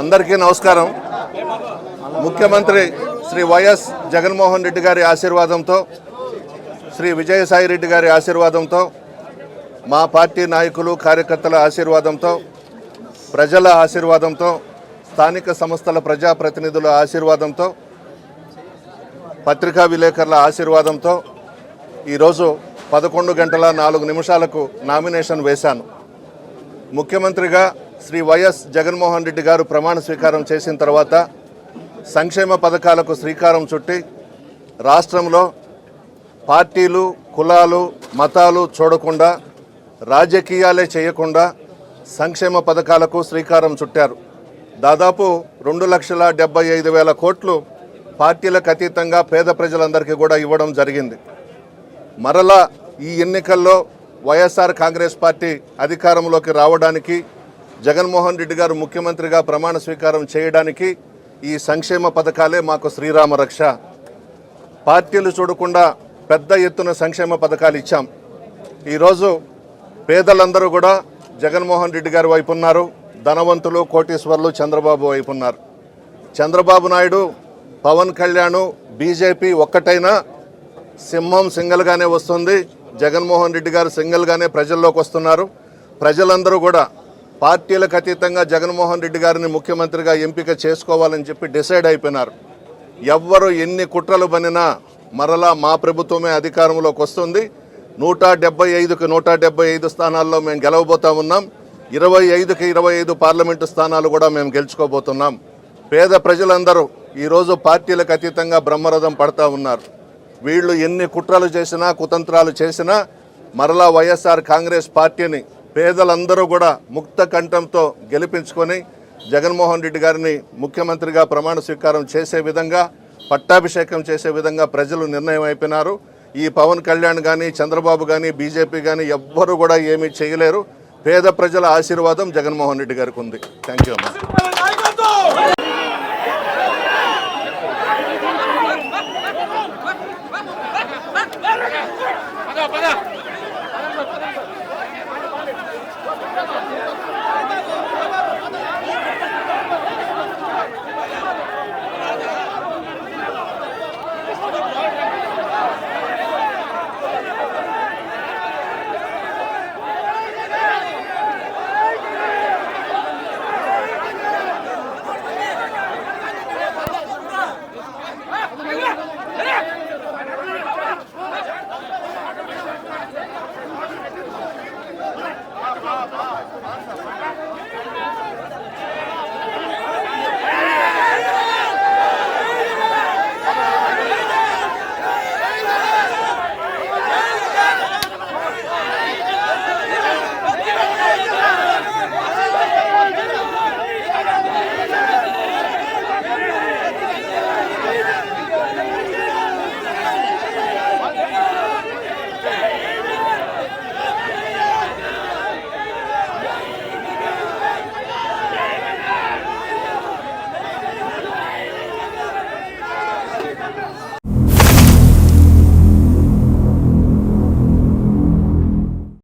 అందరికీ నమస్కారం. ముఖ్యమంత్రి శ్రీ వైఎస్ జగన్మోహన్ రెడ్డి గారి ఆశీర్వాదంతో శ్రీ విజయసాయి రెడ్డి గారి ఆశీర్వాదంతో మా పార్టీ నాయకులు కార్యకర్తల ఆశీర్వాదంతో ప్రజల ఆశీర్వాదంతో స్థానిక సంస్థల ప్రజాప్రతినిధుల ఆశీర్వాదంతో పత్రికా విలేకరుల ఆశీర్వాదంతో ఈరోజు పదకొండు గంటల నాలుగు నిమిషాలకు నామినేషన్ వేశాను. ముఖ్యమంత్రిగా శ్రీ వైఎస్ జగన్మోహన్ రెడ్డి గారు ప్రమాణ స్వీకారం చేసిన తర్వాత సంక్షేమ పథకాలకు శ్రీకారం చుట్టి రాష్ట్రంలో పార్టీలు కులాలు మతాలు చూడకుండా రాజకీయాలే చేయకుండా సంక్షేమ పథకాలకు శ్రీకారం చుట్టారు. దాదాపు రెండు లక్షల డెబ్బై ఐదు వేల కోట్లు పార్టీలకు అతీతంగా పేద ప్రజలందరికీ కూడా ఇవ్వడం జరిగింది. మరలా ఈ ఎన్నికల్లో వైఎస్ఆర్ కాంగ్రెస్ పార్టీ అధికారంలోకి రావడానికి జగన్మోహన్ రెడ్డి గారు ముఖ్యమంత్రిగా ప్రమాణ స్వీకారం చేయడానికి ఈ సంక్షేమ పథకాలే మాకు శ్రీరామ రక్ష. పార్టీలు చూడకుండా పెద్ద ఎత్తున సంక్షేమ పథకాలు ఇచ్చాం. ఈరోజు పేదలందరూ కూడా జగన్మోహన్ రెడ్డి గారి వైపు ఉన్నారు. ధనవంతులు కోటీశ్వర్లు చంద్రబాబు వైపు ఉన్నారు. చంద్రబాబు నాయుడు పవన్ కళ్యాణ్ బీజేపీ ఒక్కటైనా సింహం సింగల్గానే వస్తుంది. జగన్మోహన్ రెడ్డి గారు సింగల్గానే ప్రజల్లోకి వస్తున్నారు. ప్రజలందరూ కూడా పార్టీలకు అతీతంగా జగన్మోహన్ రెడ్డి గారిని ముఖ్యమంత్రిగా ఎంపిక చేసుకోవాలని చెప్పి డిసైడ్ అయిపోయినారు. ఎవ్వరు ఎన్ని కుట్రలు బనినా మరలా మా ప్రభుత్వమే అధికారంలోకి వస్తుంది. నూట డెబ్బై ఐదుకి నూట డెబ్బై ఐదు స్థానాల్లో మేము గెలవబోతా ఉన్నాం. ఇరవై ఐదుకి ఇరవై ఐదు పార్లమెంటు స్థానాలు కూడా మేము గెలుచుకోబోతున్నాం. పేద ప్రజలందరూ ఈరోజు పార్టీలకు అతీతంగా బ్రహ్మరథం పడతా ఉన్నారు. వీళ్ళు ఎన్ని కుట్రలు చేసినా కుతంత్రాలు చేసినా మరలా వైఎస్ఆర్ కాంగ్రెస్ పార్టీని పేదలందరూ కూడా ముక్త కంఠంతో గెలిపించుకొని జగన్మోహన్ రెడ్డి గారిని ముఖ్యమంత్రిగా ప్రమాణ స్వీకారం చేసే విధంగా పట్టాభిషేకం చేసే విధంగా ప్రజలు నిర్ణయం అయిపోయినారు. ఈ పవన్ కళ్యాణ్ కానీ చంద్రబాబు కానీ బీజేపీ కానీ ఎవ్వరూ కూడా ఏమీ చేయలేరు. పేద ప్రజల ఆశీర్వాదం జగన్మోహన్ రెడ్డి గారికి ఉంది. థ్యాంక్ యూ అమ్మా పద పద